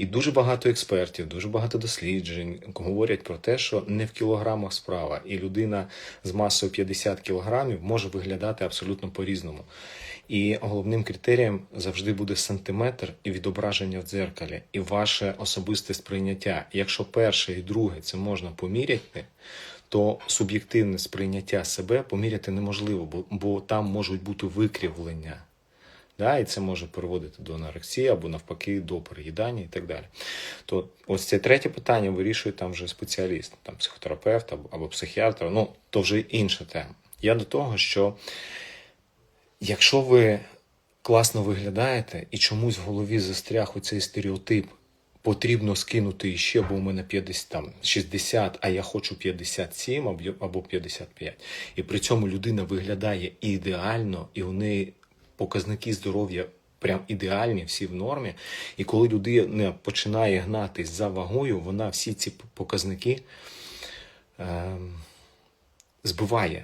І дуже багато експертів, дуже багато досліджень говорять про те, що не в кілограмах справа, і людина з масою 50 кілограмів може виглядати абсолютно по-різному. І головним критерієм завжди буде сантиметр і відображення в дзеркалі, і ваше особисте сприйняття. Якщо перше і друге це можна поміряти, то суб'єктивне сприйняття себе поміряти неможливо, бо, бо там можуть бути викривлення. Да, і це може приводити до анорексії або навпаки до переїдання і так далі. То ось це третє питання вирішує там вже спеціаліст, там психотерапевт або, психіатр. Ну, то вже інша тема. Я до того, що якщо ви класно виглядаєте і чомусь в голові застряг оцей стереотип, потрібно скинути іще, бо у мене 50, там, 60, а я хочу 57 або- або 55. І при цьому людина виглядає ідеально, і у неї показники здоров'я прям ідеальні, всі в нормі. І коли людина починає гнатись за вагою, вона всі ці показники е збиває.